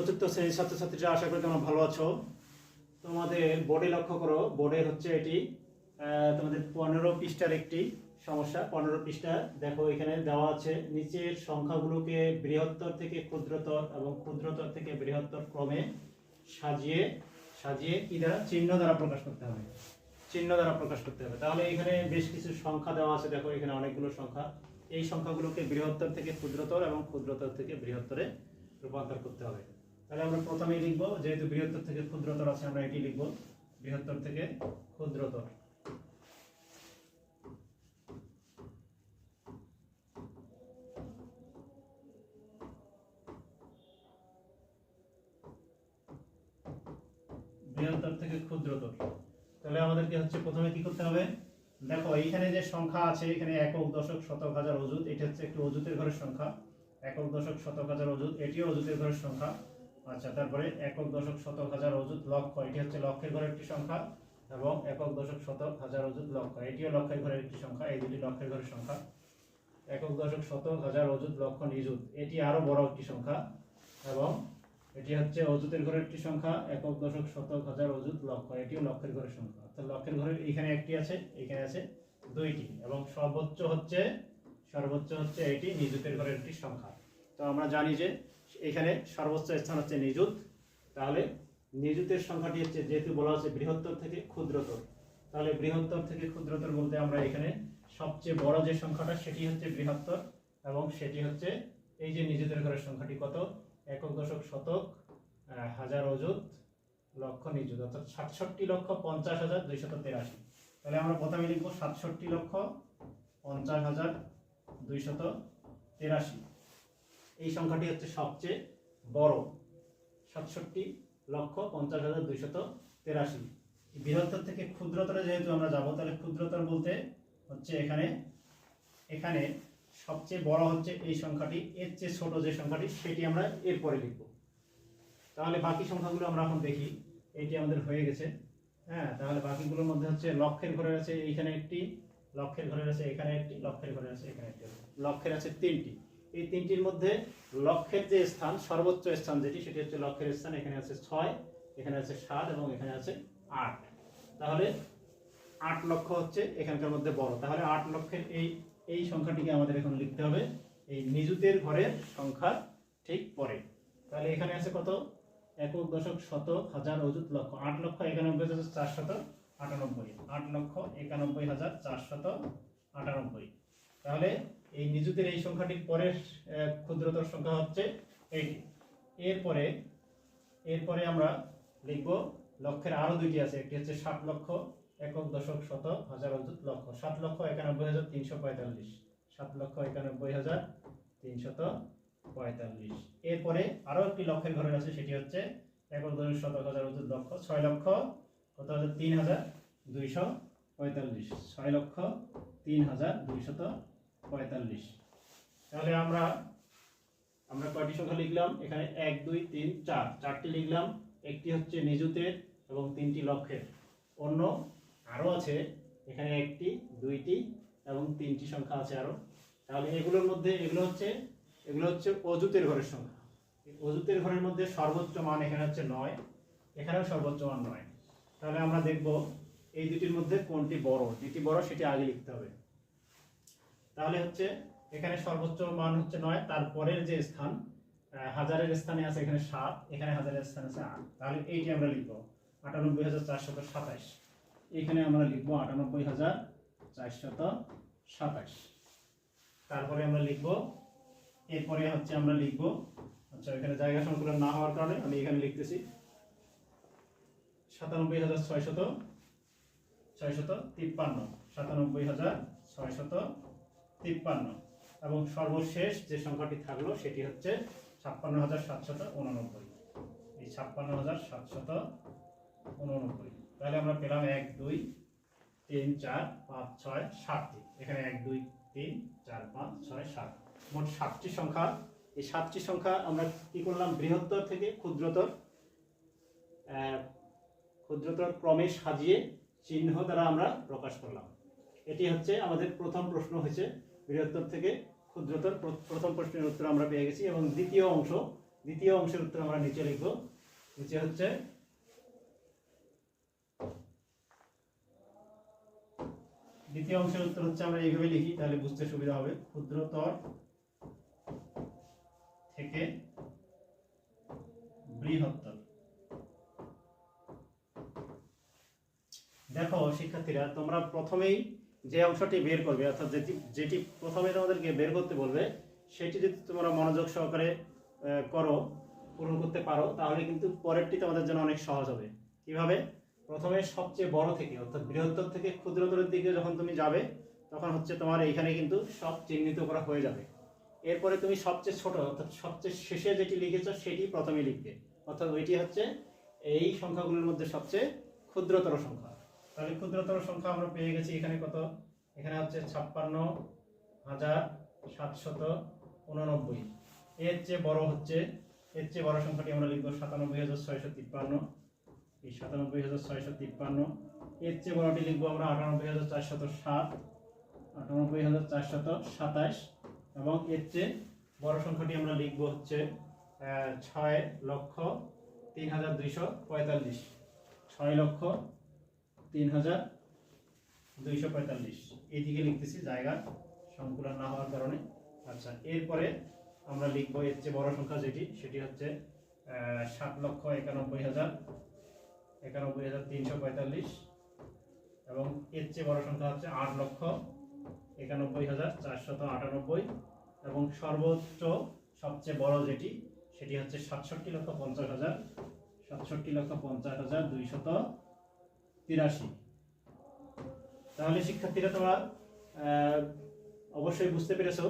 চতুর্থ শ্রেণির ছাত্রছাত্রীরা আশা করি তোমরা ভালো আছো। তোমাদের বোর্ডে লক্ষ্য করো বোর্ডে হচ্ছে এটি তোমাদের পনেরো পৃষ্ঠার একটি সমস্যা। পনেরো পৃষ্ঠা, দেখো এখানে দেওয়া আছে, নিচের সংখ্যাগুলোকে বৃহত্তর থেকে ক্ষুদ্রতর এবং ক্ষুদ্রতর থেকে বৃহত্তর ক্রমে সাজিয়ে সাজিয়ে কি দ্বারা? চিহ্ন দ্বারা প্রকাশ করতে হবে। চিহ্ন দ্বারা প্রকাশ করতে হবে। তাহলে এখানে বেশ কিছু সংখ্যা দেওয়া আছে। দেখো এখানে অনেকগুলো সংখ্যা। এই সংখ্যাগুলোকে বৃহত্তর থেকে ক্ষুদ্রতর এবং ক্ষুদ্রতর থেকে বৃহত্তরে রূপান্তর করতে হবে। তাহলে আমরা প্রথমেই লিখব, যেহেতু বৃহত্তর থেকে ক্ষুদ্রতর আছে, আমরা এটি লিখব, বৃহত্তর থেকে ক্ষুদ্রতর। বৃহত্তর থেকে ক্ষুদ্রতর। তাহলে আমাদেরকে হচ্ছে প্রথমে কি করতে হবে? দেখো, এইখানে যে সংখ্যা আছে, এখানে একক, দশক, শতক, হাজার অজুত এটা হচ্ছে একটি অজুতের ঘরের সংখ্যা। একক, দশক, শতক, হাজার অজুত এটিও অজুতের ঘরের সংখ্যা। আচ্ছা তারপরে একক দশক শতক হাজার অজুত লক্ষ, এটি হচ্ছে লক্ষের ঘরের একটি সংখ্যা, এবং একক দশক শতক হাজার অজুত লক্ষ, এটিও লক্ষের ঘরের একটি সংখ্যা, এই দুটি লক্ষের ঘরের সংখ্যা। একক দশক শতক হাজার অজুত লক্ষ নিযুত, এটি আরও বড় একটি সংখ্যা, এবং এটি হচ্ছে অজুতের ঘরের একটি সংখ্যা, একক দশক শতক হাজার অজুত লক্ষ, এটিও লক্ষের ঘরের সংখ্যা। অর্থাৎ লক্ষের ঘরের এখানে একটি আছে, এখানে আছে দুইটি, এবং সর্বোচ্চ হচ্ছে সর্বোচ্চ হচ্ছে এটি নিযুতের ঘরের একটি সংখ্যা। তো আমরা জানি যে এখানে সর্বোচ্চ স্থান হচ্ছে নিযুত। তাহলে নিযুতের সংখ্যাটি হচ্ছে, যেহেতু বলা হচ্ছে বৃহত্তর থেকে ক্ষুদ্রতর, তাহলে বৃহত্তর থেকে ক্ষুদ্রতর বলতে আমরা এখানে সবচেয়ে বড় যে সংখ্যাটা, সেটি হচ্ছে বৃহত্তর এবং সেটি হচ্ছে এই যে নিযুতের ঘরের সংখ্যাটি কত? একক দশক শতক হাজার অযুত, লক্ষ নিযুত, অর্থাৎ সাতষট্টি লক্ষ পঞ্চাশ হাজার দুইশত তেরাশি। তাহলে আমরা প্রথমে লিখব সাতষট্টি লক্ষ পঞ্চাশ হাজার দুইশত তেরাশি। এই সংখ্যাটি হচ্ছে সবচেয়ে বড়। সাতষট্টি লক্ষ পঞ্চাশ হাজার দুইশত তেরাশি। বৃহত্তর থেকে ক্ষুদ্রতরে যেহেতু আমরা যাব, তাহলে ক্ষুদ্রতর বলতে হচ্ছে এখানে এখানে সবচেয়ে বড় হচ্ছে এই সংখ্যাটি, এর চেয়ে ছোট যে সংখ্যাটি, সেটি আমরা এরপরে লিখব। তাহলে বাকি সংখ্যাগুলো আমরা এখন দেখি। এটি আমাদের হয়ে গেছে। হ্যাঁ তাহলে বাকিগুলোর মধ্যে হচ্ছে লক্ষের ঘরের আছে, এইখানে একটি, লক্ষের ঘরের আছে, এখানে একটি, লক্ষের ঘরের আছে, এখানে একটি। লক্ষের আছে তিনটি। এই তিনটির মধ্যে লক্ষের যে স্থান, সর্বোচ্চ স্থান যেটি, সেটি হচ্ছে লক্ষের স্থান, এখানে আছে ছয়, এখানে আছে সাত এবং এখানে আছে আট। তাহলে আট লক্ষ হচ্ছে এখানকার মধ্যে বড়। তাহলে আট লক্ষের এই এই সংখ্যাটিকে আমাদের এখন লিখতে হবে। এই নিযুতের ঘরের সংখ্যা ঠিক পরে। তাহলে এখানে আছে কত? একক দশক শত হাজার অযুত লক্ষ আট লক্ষ একানব্বই হাজার চারশত আটানব্বই। আট লক্ষ একানব্বই হাজার চারশত আটানব্বই। তাহলে এই নিযুতের এই সংখ্যাটির পরের ক্ষুদ্রতর সংখ্যা হচ্ছে এইটি এরপরে এরপরে আমরা লিখব লক্ষের আরও দুইটি আছে। একটি হচ্ছে সাত লক্ষ একক দশক শত হাজার অযুত লক্ষ। সাত লক্ষ একানব্বই হাজার তিনশো পঁয়তাল্লিশ। সাত লক্ষ একানব্বই হাজার তিনশত পঁয়তাল্লিশ। এরপরে আরও একটি লক্ষের ঘরের আছে, সেটি হচ্ছে একক দশক শতক হাজার অযুত লক্ষ। ছয় লক্ষ কত হাজার? তিন হাজার দুইশো পঁয়তাল্লিশ। ছয় লক্ষ তিন হাজার দুইশত পঁয়তাল্লিশ। তাহলে আমরা আমরা কয়টি সংখ্যা লিখলাম? এখানে এক, দুই, তিন, চার। চারটি লিখলাম। একটি হচ্ছে নিযুতের এবং তিনটি লক্ষের অন্য আরও আছে। এখানে একটি, দুইটি এবং তিনটি সংখ্যা আছে আরও। তাহলে এগুলোর মধ্যে এগুলো হচ্ছে এগুলো হচ্ছে অজুতের ঘরের সংখ্যা। অজুতের ঘরের মধ্যে সর্বোচ্চ মান এখানে হচ্ছে নয়। এখানেও সর্বোচ্চ মান নয়। তাহলে আমরা দেখব এই দুটির মধ্যে কোনটি বড়? যেটি বড় সেটি আগে লিখতে হবে। তাহলে হচ্ছে এখানে সর্বোচ্চ মান হচ্ছে নয় তারপরের যে স্থান হাজারের স্থানে আছে এখানে সাত, এখানে হাজারের স্থানে আছে আট। তাহলে এইটি আমরা লিখব আটানব্বই হাজার চারশত সাতাশ এখানে আমরা লিখব আটানব্বই হাজার চারশত সাতাশ তারপরে আমরা লিখব, এরপরে হচ্ছে আমরা লিখব আচ্ছা এখানে জায়গা সংকুলন না হওয়ার কারণে আমি এখানে লিখতেছি সাতানব্বই হাজার ছয়শত ছয়শত তিপ্পান্ন, সাতানব্বই হাজার ছয়শত তিপ্পান্ন। এবং সর্বশেষ যে সংখ্যাটি থাকল সেটি হচ্ছে ছাপ্পান্ন হাজার সাতশত উননব্বই। এই ছাপ্পান্ন হাজার সাতশত উননব্বই। তাহলে আমরা পেলাম এক, দুই, তিন, চার, পাঁচ, ছয়, সাতটি। এখানে এক, দুই, তিন, চার, পাঁচ, ছয়, সাত। মোট সাতটি সংখ্যা। এই সাতটি সংখ্যা আমরা কি করলাম? বৃহত্তর থেকে ক্ষুদ্রতর ক্ষুদ্রতর ক্রমে সাজিয়ে চিহ্ন দ্বারা আমরা প্রকাশ করলাম। এটি হচ্ছে আমাদের প্রথম প্রশ্ন হয়েছে বৃহত্তর থেকে ক্ষুদ্রতর প্রথম প্রশ্নের উত্তর আমরা পেয়ে গেছি এবং দ্বিতীয় অংশ, দ্বিতীয় অংশের উত্তর আমরা নিচে লিখব। নিচে হচ্ছে, দ্বিতীয় অংশের উত্তর হচ্ছে আমরা এইভাবে লিখি, তাহলে বুঝতে সুবিধা হবে। ক্ষুদ্রতর থেকে বৃহত্তর। দেখো, শিক্ষার্থীরা, তোমরা প্রথমেই যে অংশটি বের করবে, অর্থাৎ যেটি যেটি প্রথমে তোমাদেরকে বের করতে বলবে, সেটি যদি তোমরা মনোযোগ সহকারে করো, পূরণ করতে পারো, তাহলে কিন্তু পরেরটি তোমাদের জন্য অনেক সহজ হবে। কীভাবে? প্রথমে সবচেয়ে বড় থেকে, অর্থাৎ বৃহত্তর থেকে ক্ষুদ্রতরের দিকে যখন তুমি যাবে, তখন হচ্ছে তোমার এইখানে কিন্তু সব চিহ্নিত করা হয়ে যাবে। এরপরে তুমি সবচেয়ে ছোট, অর্থাৎ সবচেয়ে শেষে যেটি লিখেছো, সেটি প্রথমে লিখবে। অর্থাৎ ওইটি হচ্ছে এই সংখ্যাগুলোর মধ্যে সবচেয়ে ক্ষুদ্রতর সংখ্যা। তাহলে ক্ষুদ্রতর সংখ্যা আমরা পেয়ে গেছি। এখানে কত? এখানে হচ্ছে ছাপ্পান্ন হাজার সাতশত উননব্বই। এর চেয়ে বড় হচ্ছে, এর চেয়ে বড় সংখ্যাটি আমরা লিখব সাতানব্বই হাজার ছয়শো তিপ্পান্ন। এই সাতানব্বই হাজার ছয়শো তিপ্পান্ন, এর চেয়ে বড়টি লিখব আমরা আটানব্বই হাজার চারশত সাত। আটানব্বই হাজার চারশত সাতাশ এবং এর চেয়ে বড় সংখ্যাটি আমরা লিখব হচ্ছে ছয় লক্ষ তিন হাজার দুইশো পঁয়তাল্লিশ। ছয় লক্ষ তিন হাজার দুইশো পঁয়তাল্লিশ। এইদিকে লিখতেছি জায়গা সংকুলন না হওয়ার কারণে। আচ্ছা এরপরে আমরা লিখব এর চেয়ে বড় সংখ্যা যেটি, সেটি হচ্ছে সাত লক্ষ একানব্বই হাজার একানব্বই হাজার তিনশো পঁয়তাল্লিশ। এবং এর চেয়ে বড় সংখ্যা হচ্ছে আট লক্ষ একানব্বই হাজার চারশত আটানব্বই। এবং সর্বোচ্চ সবচেয়ে বড় যেটি, সেটি হচ্ছে সাতষট্টি লক্ষ পঞ্চাশ হাজার, সাতষট্টি লক্ষ পঞ্চাশ হাজার দুইশত তিরাশি। তাহলে শিক্ষার্থীরা তোমরা অবশ্যই বুঝতে পেরেছ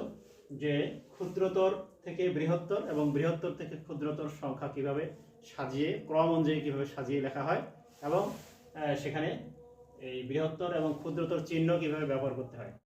যে ক্ষুদ্রতর থেকে বৃহত্তর এবং বৃহত্তর থেকে ক্ষুদ্রতর সংখ্যা কীভাবে সাজিয়ে, ক্রম অনুযায়ী কীভাবে সাজিয়ে লেখা হয় এবং সেখানে এই বৃহত্তর এবং ক্ষুদ্রতর চিহ্ন কীভাবে ব্যবহার করতে হয়।